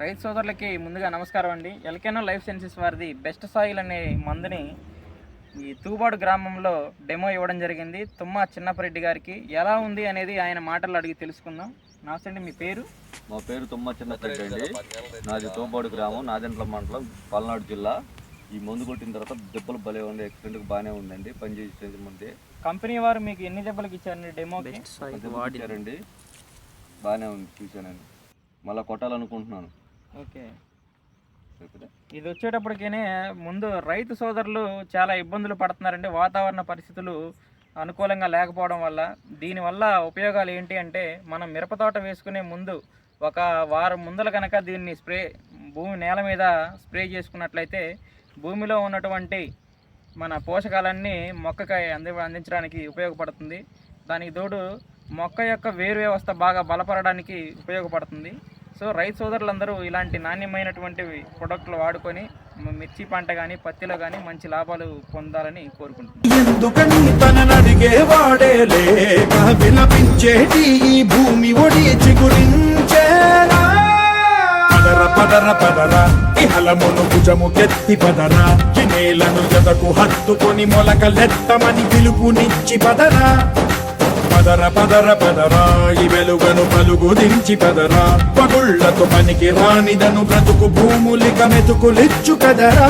రైతు సోదరులకి ముందుగా నమస్కారం అండి. ఎల్కెనో లైఫ్ సైన్సెస్ వారిది బెస్ట్ సాయిల్ అనే మందుని ఈ తూబాడు గ్రామంలో డెమో ఇవ్వడం జరిగింది. తుమ్మ చిన్నపరెడ్డి గారికి ఎలా ఉంది అనేది ఆయన మాటలు అడిగి తెలుసుకుందాం. నమస్తే అండి మీ పేరు? మా పేరు తుమ్మ చిన్నపెట్టి అండి. నాది తోపాడు గ్రామం నాదెంట్ల మండలం పల్నాడు జిల్లా. ఈ మందు కొట్టిన తర్వాత దెబ్బలు భలే ఉంది ఎక్స్టెంట్కి బాగానే ఉందండి పనిచేసే ముందే. కంపెనీ వారు మీకు ఎన్ని దెబ్బలకి ఇచ్చారండి దెబ్బలు ఇచ్చారండి. బాగానే ఉంది చూశానండి. మళ్ళీ కొట్టాలనుకుంటున్నాను. ఓకే. ఇది వచ్చేటప్పటికేనే ముందు రైతు సోదరులు చాలా ఇబ్బందులు పడుతున్నారండి వాతావరణ పరిస్థితులు అనుకూలంగా లేకపోవడం వల్ల దీనివల్ల ఉపయోగాలు ఏంటి అంటే మనం మిరప తోట వేసుకునే ముందు ఒక వారం ముందల కనుక దీన్ని స్ప్రే భూమి నేల మీద స్ప్రే చేసుకున్నట్లయితే భూమిలో ఉన్నటువంటి మన పోషకాలన్నీ మొక్కకి అంది అందించడానికి ఉపయోగపడుతుంది. దానికి తోడు మొక్క యొక్క వేరు వ్యవస్థ బాగా బలపడడానికి ఉపయోగపడుతుంది. సో రైతు సోదరులందరూ ఇలాంటి నాణ్యమైనటువంటి ప్రొడక్ట్లు వాడుకొని మిర్చి పంట కానీ పత్తిలో కానీ మంచి లాభాలు పొందాలని కోరుకుంటున్నాను ఎందుకని భూమి పదర పదర పదర ఇహలమును భుజము కెత్తి పదర ఈ నేలను జతకు హత్తుకొని మొలకలెత్తమని పిలుపునిచ్చి పదరా. పదర పదర పదరా. ఈ వెలుగను పలుగు దించి పదరా. పగుళ్ళతో పనికి రానిదను బ్రతుకు భూములిక మెతుకులిచ్చు కదరా.